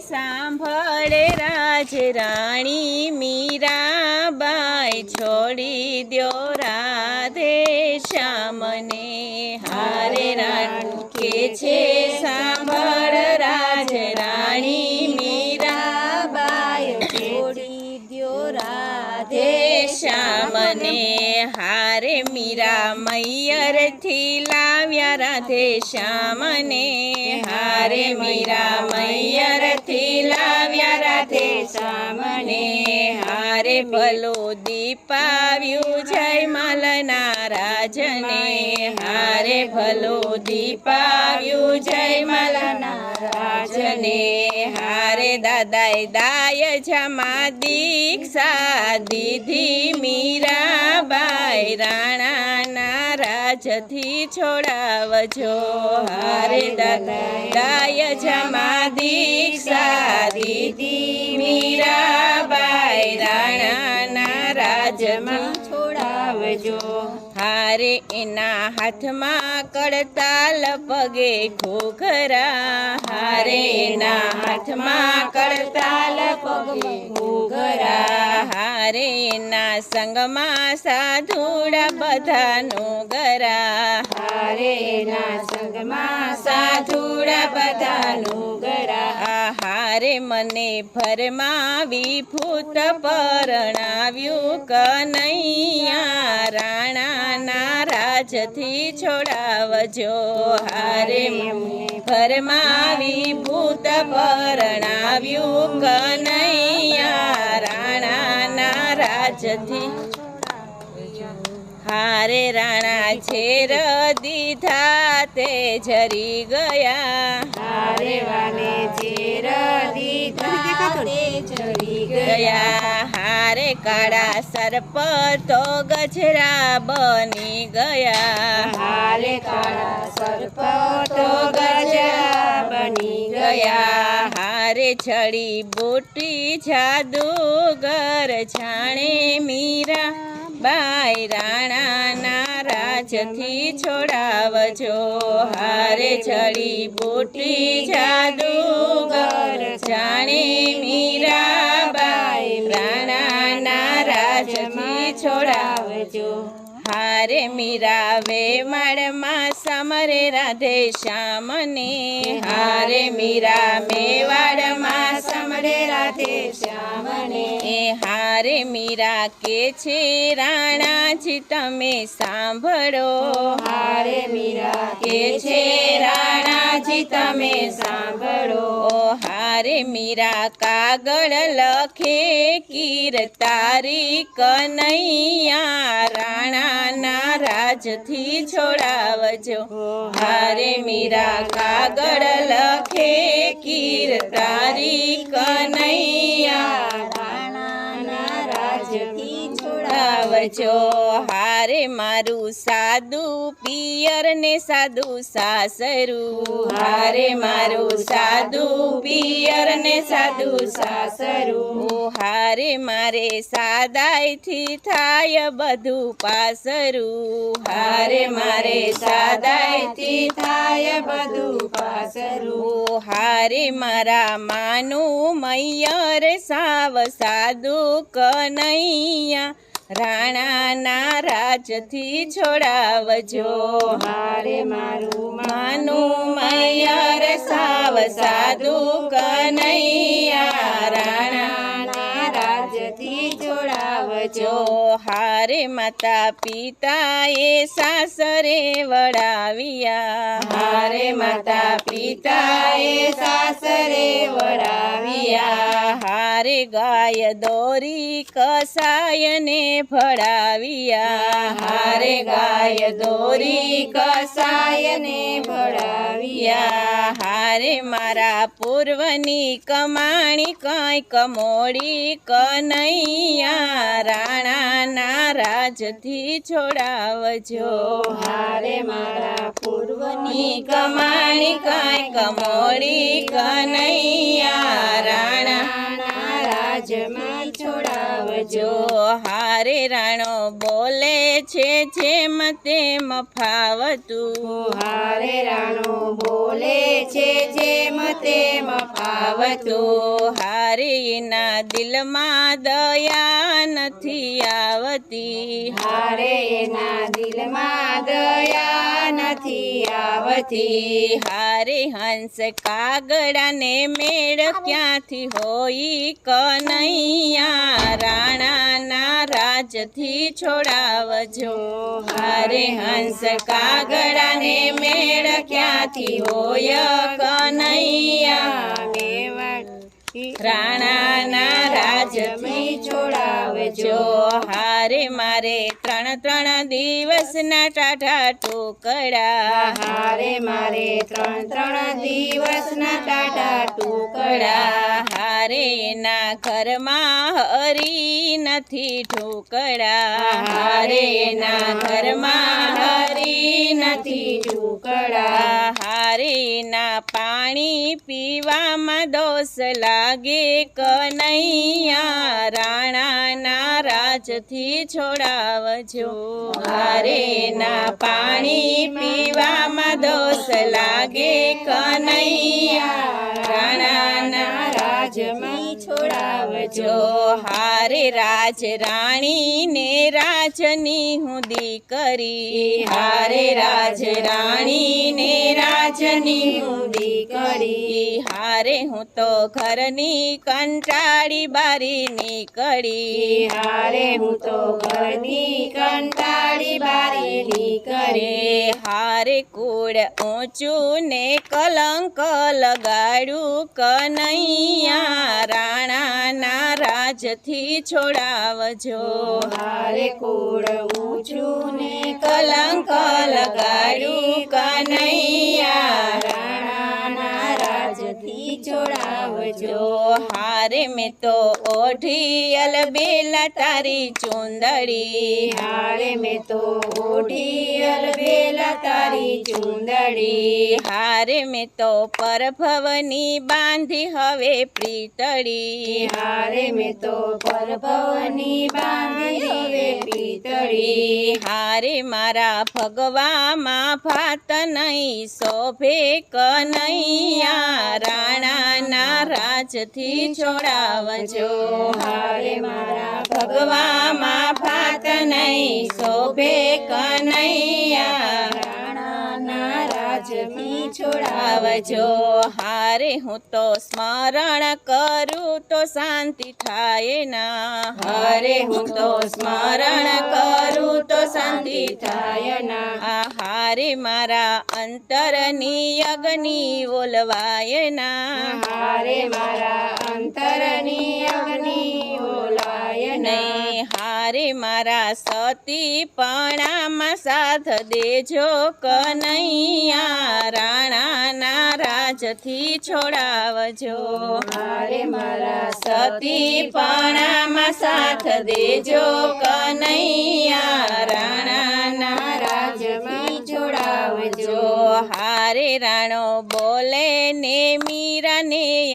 સાંભળે રાજ રાણી મીરાબાઈ છોડી દ્યો રાધે શ્યામને. હારે રાણ કે છે સાંભળ શ્યામને હારે મીરા મૈયરથી લાવ્યા રાધે શ્યામને હારે મીરા મૈયરથી લાવ્યા રાધે શ્યામને હારે ભલો દીપાવ્યું જય મલના રાજને. હારે ભલો દીપાવ્યું જય મલના રાજને. હારે દાદાએ દાય જમા દીક્ષા દીધી મીરાબાઈ રાણાના રાજથી છોડાવજો. હારે દાદા દાય જમા દીક્ષા દીધી મીરાબાઈ રાણાના રાજમાં છોડાવજો હારે એના હાથમાં કડતાલ પગે ઘોઘરા. હારે એના હાથમાં કડતાલ પગે ઘોઘરા. હારે એના સંગમાં સાધુડા બધાનું ગરા. હારે એના સંગમાં સાધુડા બધાનું ગરા. હારે મને ભરમાં વિભૂત પરણાવ્યું કનૈયા. રાજથી છોડાવજો. હારે ફરમાવી ભૂત પરણાવ્યું કનૈયા રાણાના રાજથી. હારે રાણા છેર દીધા તે જરી ગયા. હારે વાને ચેર દીધા તે ચડી ગયા. ગયા હારે કાળા સર્પ તો ગજરા બની ગયા. હાલે કાળા સર્પ તો ગજરા બની ગયા. ગયા હારે છડી બુટી જાદુગર છાણે મીરા બાઈ રાણાના રાજથી છોડાવજો. હારે છડી બુટી જાદુગર જાણે મીરા છોડાવજો હારે મીરા વેમાળમાં સમરે રાધે શ્યામને. હારે મીરા મેવાડમાં સમરે રાધે શ્યામને. એ હારે મીરા કે છે, રાણાજી તમે સાંભળો. હારે મીરા કે છે રાણાજી તમે સાંભળો, હારે મીરા કાગળ લખે કીર તારી કનૈયા રાણાના રાજથી છોડાવજો. હારે મીરા કાગળ લખે કીર તારી કનૈયા છોડાવજો હારે મારું સાદું પિયર ને સાદું સાસરું. હારે મારું સાદું પિયર ને સાદું સાસરું. હારે મારે સાદાઈથી થાય બધું પાસરું. હારે મારે સાદાઈથી થાય બધું પાસરું. હારે મારા માનું મૈયર સાવ સાધુ કનૈયા. રાણાના રાજથી છોડાવજો. હારે મારું માનું મૈયર સાવ સાધુ કનૈયા. રાણાના રાજથી છોડાવજો. હારે માતા પિતાએ સાસરે વડાવ્યા. હારે માતા પિતાએ સાસરે વડાવ્યા. હારે ગાય દોરી કસાયને ભળાવ્યા હારે ગાય દોરી કસાયને ભળાવ્યા હારે મારા પૂર્વની કમાણી કંઈક કમોડી કનૈયા. રાણાના રાજથી છોડાવજો. હારે મારા પૂર્વની કમાણી કંઈક કમોડી કનૈયા. રાણા રાણા રાજમાં જો હારે હારે રાણો બોલે છે જેમ તેમ ફાવતું. હારે રાણો બોલે છે જેમ તેમ ફાવતું. હારે એના દિલમાં દયા નથી આવતી. હારે એના દિલમાં દયા નથી આવતી. હારે હંસ કાગડાને મેળ ક્યાંથી હોય કનૈયા રાણાના છોડાવજો. હારે હંસ કાગડાને મેળ ક્યાંથી હોય કનૈયા? રાણાના રાજથી છોડાવજો હારે મારે ત્રણ ત્રણ દિવસના ટાટા ટુકડા. હારે મારે ત્રણ ત્રણ દિવસના ટાટા ટુકડા. હારે ના ઘરમાં હરી નથી ઠોકડા હારે ના ઘરમાં હરી નથી ટુકડા હારે પાણી પીવામાં દોષ લાગે કનૈયા. રાણાના રાજથી છોડાવજો. હારે પાણી પીવામાં દોષ લાગે કનૈયા. રાણાના રાજમી છોડાવજો જો હારે રાજ રાણી ને રાજની હું દીકરી. હારે રાજ રાણી ને રાજની હું દીકરી. હારે હું તો ઘરની કંટાળી બારી નીકળી. હારે હું તો ઘરની કંટાળી બારી નીકળી. કરે હારે કુળ ઊંચું ને કલંક લગાડું કનૈયા રાણાના રાજથી છોડાવજો. હારે કુળ ઊંચું ને કલંક લગાડું જો હારે મેં તો ઓઢી અલબેલા તારી ચુંદડી. હારે મેં તો ઓઢી અલબેલા તારી ચુંદડી. હારે મેં તો પરભવની બાંધી હવે પ્રીતળી. હારે મેં તો પરભવની બાંધી હવે પીતળી હારે મારા ભગવામાં ભાત નહીં શોભે કનૈયા રાણાના રાજથી છોડાવજો। હારે મારા ભગવામાં ફાત નહીં શોભે કનૈયા। રાજથી આવજો હારે હું તો સ્મરણ કરું તો શાંતિ થાય ના. હારે હું તો સ્મરણ કરું તો શાંતિ થાય ના. આ હારે મારા અંતરની અગ્નિ ઓલવાય ના. હારે મારા અંતરની અગ્નિ ઓલાય નહીં હારે મારા સતીપણામાં સાથ દેજો કનૈયા રાણાના રાજથી છોડાવજો. હારે મારા સતીપણામાં સાથ દેજો કનૈયા રાણાના રાજથી છોડાવજો. હારે રાણો બોલે ને મીરાને